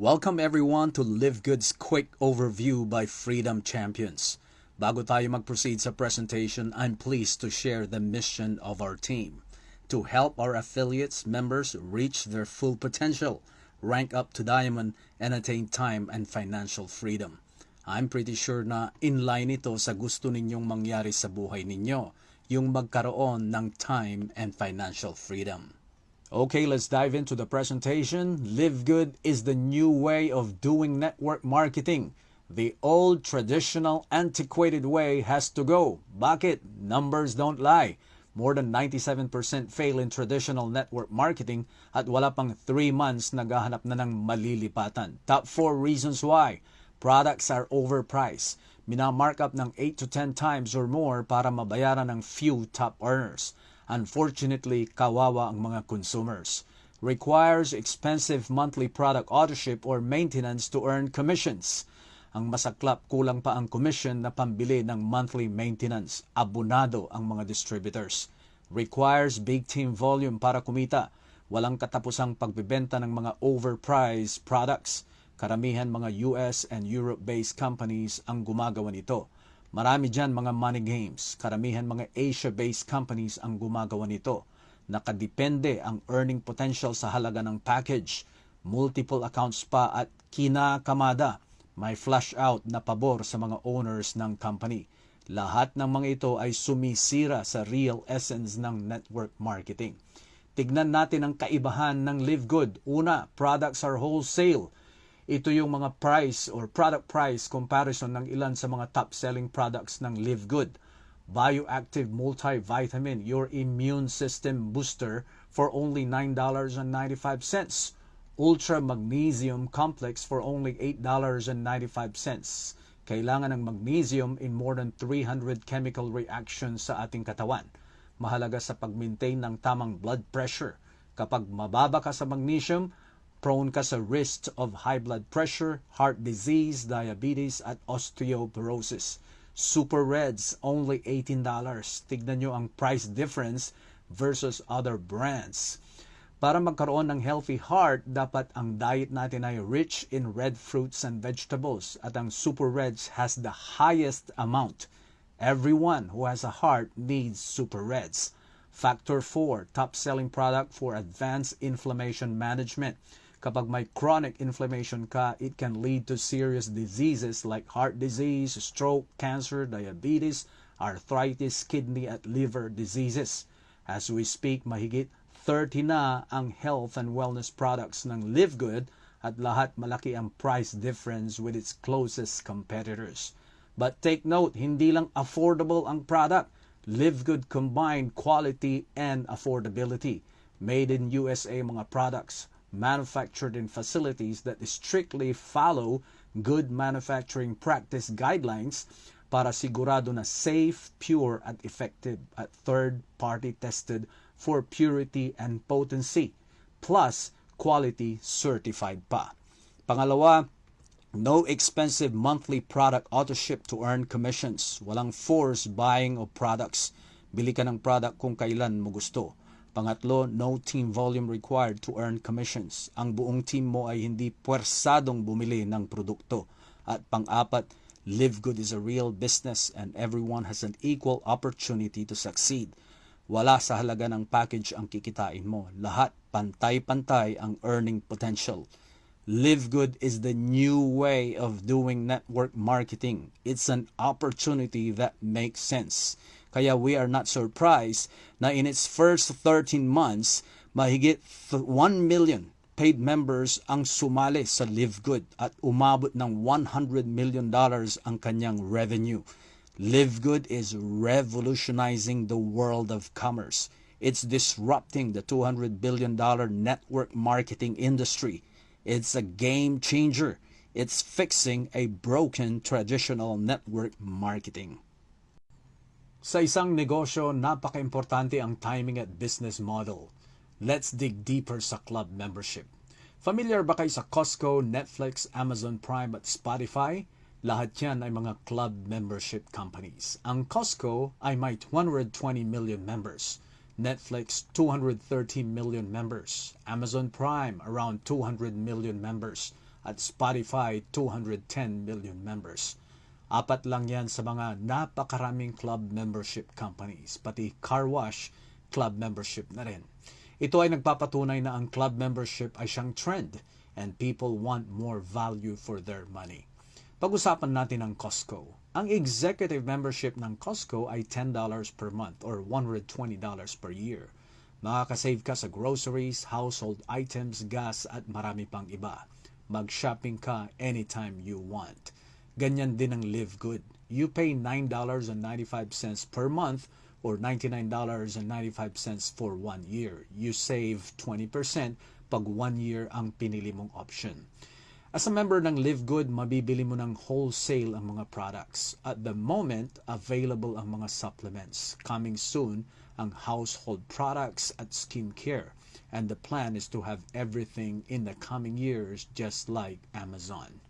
Welcome everyone to Live Good's quick overview by Freedom Champions. Bago tayo mag-proceed sa presentation, I'm pleased to share the mission of our team to help our affiliates members reach their full potential, rank up to diamond, and attain time and financial freedom. I'm pretty sure na in line ito sa gusto ninyong mangyari sa buhay ninyo, yung magkaroon ng time and financial freedom. Okay, let's dive into the presentation. Live Good is the new way of doing network marketing. The old, traditional, antiquated way has to go. Bakit? Numbers don't lie. More than 97% fail in traditional network marketing at wala pang 3 months naghahanap na ng malilipatan. Top 4 reasons why. Products are overpriced. Minamarkup ng 8 to 10 times or more para mabayaran ng few top earners. Unfortunately, kawawa ang mga consumers. Requires expensive monthly product authorship or maintenance to earn commissions. Ang masaklap, kulang pa ang commission na pambili ng monthly maintenance. Abonado ang mga distributors. Requires big team volume para kumita. Walang katapusang pagbibenta ng mga overpriced products. Karamihan mga US and Europe-based companies ang gumagawa nito. Marami dyan mga money games. Karamihan mga Asia-based companies ang gumagawa nito. Nakadepende ang earning potential sa halaga ng package. Multiple accounts pa at kinakamada. May flash out na pabor sa mga owners ng company. Lahat ng mga ito ay sumisira sa real essence ng network marketing. Tignan natin ang kaibahan ng Live Good. Una, products are wholesale ito yung mga price or product price comparison ng ilan sa mga top-selling products ng Live Good. Bioactive Multivitamin, your immune system booster for only $9.95. Ultra Magnesium Complex for only $8.95. Kailangan ng magnesium in more than 300 chemical reactions sa ating katawan. Mahalaga sa pag-maintain ng tamang blood pressure. Kapag mababa ka sa magnesium, prone ka sa risk of high blood pressure, heart disease, diabetes, at osteoporosis. Super Reds, only $18. Tignan nyo ang price difference versus other brands. Para magkaroon ng healthy heart, dapat ang diet natin ay rich in red fruits and vegetables at ang Super Reds has the highest amount. Everyone who has a heart needs Super Reds. Factor 4, top-selling product for advanced inflammation management. Kapag may chronic inflammation ka, it can lead to serious diseases like heart disease, stroke, cancer, diabetes, arthritis, kidney at liver diseases. As we speak, mahigit 30 na ang health and wellness products ng Live Good at lahat malaki ang price difference with its closest competitors. But take note, hindi lang affordable ang product. Live Good combined quality and affordability. Made in USA mga products manufactured in facilities that strictly follow good manufacturing practice guidelines para sigurado na safe, pure, at effective at third-party tested for purity and potency, plus quality certified pa. Pangalawa, no expensive monthly product auto-ship to earn commissions. Walang forced buying of products. Bili ka ng product kung kailan mo gusto. Pangatlo, no team volume required to earn commissions. Ang buong team mo ay hindi puwersadong bumili ng produkto. At pang-apat, Live Good is a real business and everyone has an equal opportunity to succeed. Wala sa halaga ng package ang kikitain mo. Lahat pantay-pantay ang earning potential. Live Good is the new way of doing network marketing. It's an opportunity that makes sense. Kaya we are not surprised na in its first 13 months, mahigit 1 million paid members ang sumali sa Live Good at umabot ng 100 million dollars ang kanyang revenue. Live Good is revolutionizing the world of commerce. It's disrupting the 200 billion dollar network marketing industry. It's a game changer. It's fixing a broken traditional network marketing. Sa isang negosyo, napaka-importante ang timing at business model. Let's dig deeper sa club membership. Familiar ba kayo sa Costco, Netflix, Amazon Prime at Spotify? Lahat yan ay mga club membership companies. Ang Costco ay may 220 million members. Netflix 230 million members, Amazon Prime around 200 million members, at Spotify 210 million members. Apat lang yan sa mga napakaraming club membership companies, pati car wash club membership na rin. Ito ay nagpapatunay na ang club membership ay siyang trend and people want more value for their money. Pag-usapan natin ang Costco. Ang executive membership ng Costco ay $10 per month or $120 per year. Makakasave ka sa groceries, household items, gas at marami pang iba. Mag-shopping ka anytime you want. Ganyan din ang Live Good. You pay $9.95 per month or $99.95 for one year. You save 20% pag one year ang pinili mong option. As a member ng Live Good, mabibili mo ng wholesale ang mga products. At the moment, available ang mga supplements. Coming soon, ang household products at skincare. And the plan is to have everything in the coming years just like Amazon.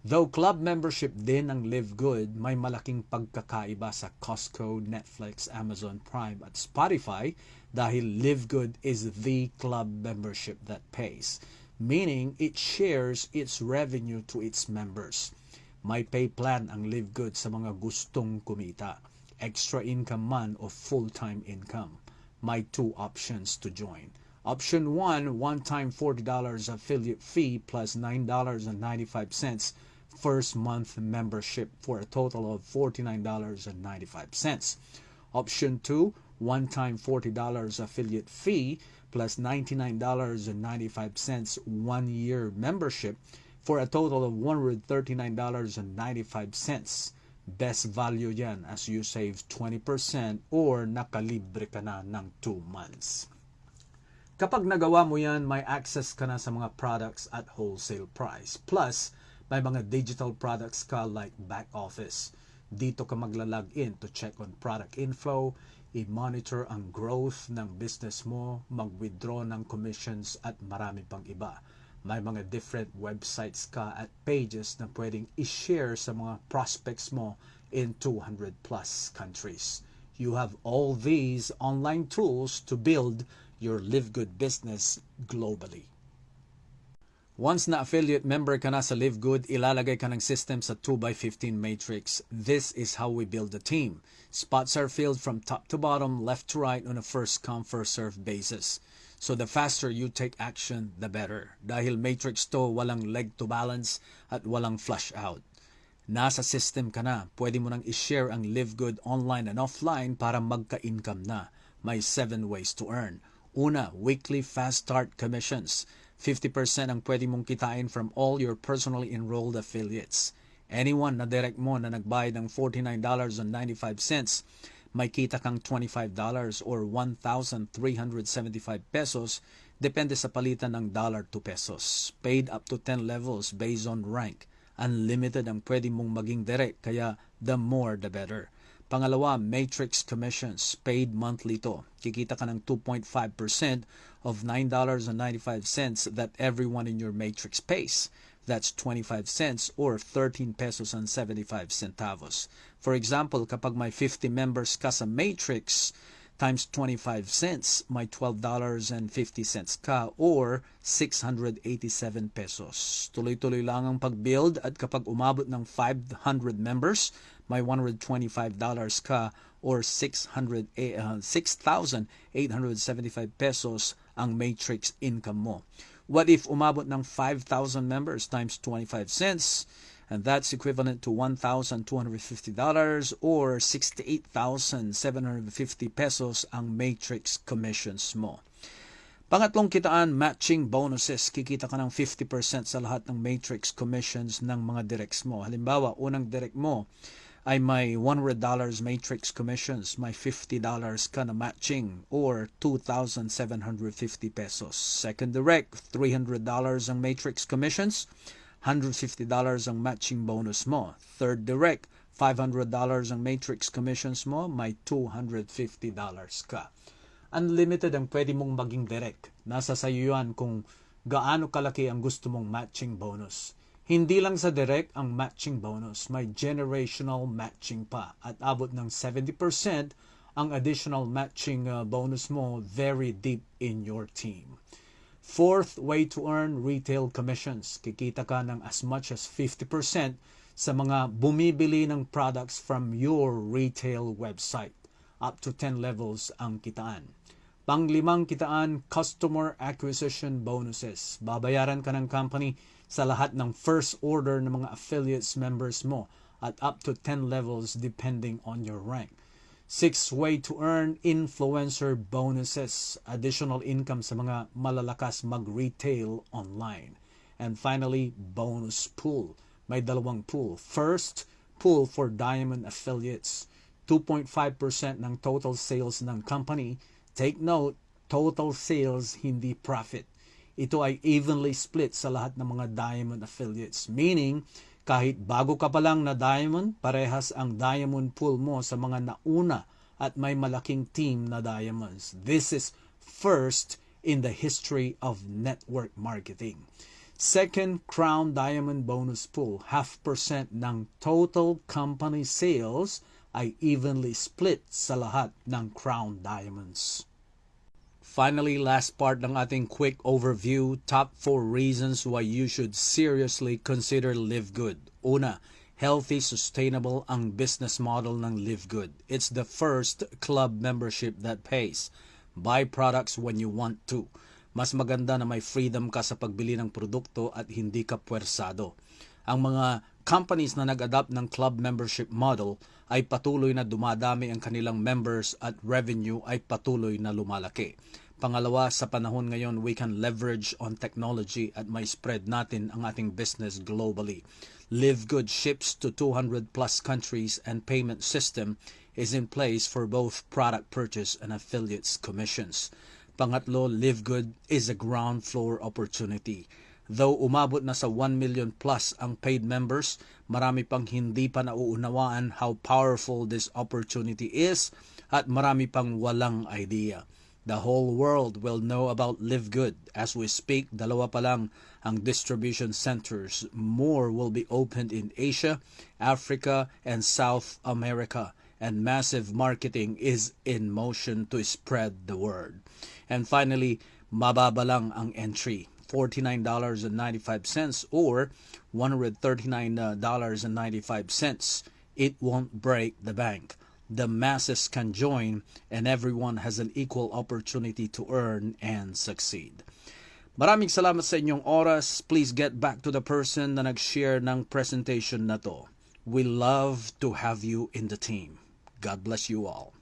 Though club membership din ang Live Good, may malaking pagkakaiba sa Costco, Netflix, Amazon Prime at Spotify dahil Live Good is the club membership that pays, meaning it shares its revenue to its members. May pay plan ang Live Good sa mga gustong kumita, extra income man o full-time income. May two options to join. Option 1, one-time $40 affiliate fee plus $9.95 first month membership for a total of $49.95. Option 2, one-time $40 affiliate fee plus $99.95 one-year membership for a total of $139.95. Best value yan as you save 20% or nakalibre ka na ng 2 months. Kapag nagawa mo yan, may access ka na sa mga products at wholesale price. Plus, may mga digital products ka like back office. Dito ka magla-log in to check on product info, i-monitor ang growth ng business mo, mag-withdraw ng commissions at marami pang iba. May mga different websites ka at pages na pwedeng i-share sa mga prospects mo in 200 plus countries. You have all these online tools to build your Live Good business globally. Once na affiliate member ka na sa Live Good, ilalagay ka ng system sa 2x15 matrix. This is how we build a team. Spots are filled from top to bottom, left to right on a first come first serve basis. So the faster you take action, the better. Dahil matrix to, walang leg to balance at walang flush out. Nasa system ka na, pwede mo nang i-share ang Live Good online and offline para magka-income na. May 7 ways to earn. Una, weekly fast start commissions. 50% ang pwede mong kitain from all your personally enrolled affiliates. Anyone na direct mo na nagbayad ng $49.95, may kita kang $25 or 1,375 pesos depende sa palitan ng dollar to pesos. Paid up to 10 levels based on rank. Unlimited ang pwede mong maging direct kaya the more the better. Pangalawa, matrix commissions. Paid monthly to. Kikita ka ng 2.5% of $9.95 that everyone in your matrix pays. That's 25 cents or 13 pesos and 75 centavos. For example, kapag may 50 members ka sa matrix, times 25 cents, may $12.50 ka or 687 pesos. Tuloy-tuloy lang ang pag-build at kapag umabot ng 500 members, may $125 ka or 600, uh, 6,875 pesos ang matrix income mo. What if umabot ng 5,000 members times 25 cents? and that's equivalent to $1,250 or 68,750 pesos ang matrix commissions mo. Pangatlong kitaan, matching bonuses. Kikita ka ng 50% sa lahat ng matrix commissions ng mga directs mo. Halimbawa, unang direct mo ay may $100 matrix commissions, may $50 ka na matching or 2,750 pesos. Second direct, $300 ang matrix commissions, $150 ang matching bonus mo. Third direct, $500 ang matrix commissions mo, may $250 ka. Unlimited ang pwede mong maging direct. Nasa sa iyo yan kung gaano kalaki ang gusto mong matching bonus. Hindi lang sa direct ang matching bonus, may generational matching pa at abot ng 70% ang additional matching uh, bonus mo very deep in your team. Fourth way to earn retail commissions. Kikita ka ng as much as 50% sa mga bumibili ng products from your retail website. Up to 10 levels ang kitaan. Panglimang kitaan, customer acquisition bonuses. Babayaran ka ng company sa lahat ng first order ng mga affiliates members mo at up to 10 levels depending on your rank. Sixth way to earn influencer bonuses, additional income sa mga malalakas mag-retail online. And finally, bonus pool. May dalawang pool. First, pool for diamond affiliates. 2.5% ng total sales ng company. Take note, total sales, hindi profit. Ito ay evenly split sa lahat ng mga diamond affiliates. Meaning, kahit bago ka pa lang na diamond, parehas ang diamond pool mo sa mga nauna at may malaking team na diamonds. This is first in the history of network marketing. Second, Crown Diamond Bonus Pool. Half percent ng total company sales ay evenly split sa lahat ng Crown Diamonds. Finally, last part ng ating quick overview, top 4 reasons why you should seriously consider Live Good. Una, healthy, sustainable ang business model ng Live Good. It's the first club membership that pays. Buy products when you want to. Mas maganda na may freedom ka sa pagbili ng produkto at hindi ka puwersado. Ang mga companies na nag-adapt ng club membership model ay patuloy na dumadami ang kanilang members at revenue ay patuloy na lumalaki. Pangalawa, sa panahon ngayon, we can leverage on technology at may spread natin ang ating business globally. Live Good ships to 200 plus countries and payment system is in place for both product purchase and affiliates commissions. Pangatlo, Live Good is a ground floor opportunity. Though umabot na sa 1 million plus ang paid members, marami pang hindi pa nauunawaan how powerful this opportunity is at marami pang walang idea. The whole world will know about Live Good. As we speak, dalawa pa lang ang distribution centers. More will be opened in Asia, Africa, and South America. And massive marketing is in motion to spread the word. And finally, mababa lang ang entry. $49.95 or $139.95. It won't break the bank. The masses can join and everyone has an equal opportunity to earn and succeed. Maraming salamat sa inyong oras. Please get back to the person na nag-share ng presentation na to. We love to have you in the team. God bless you all.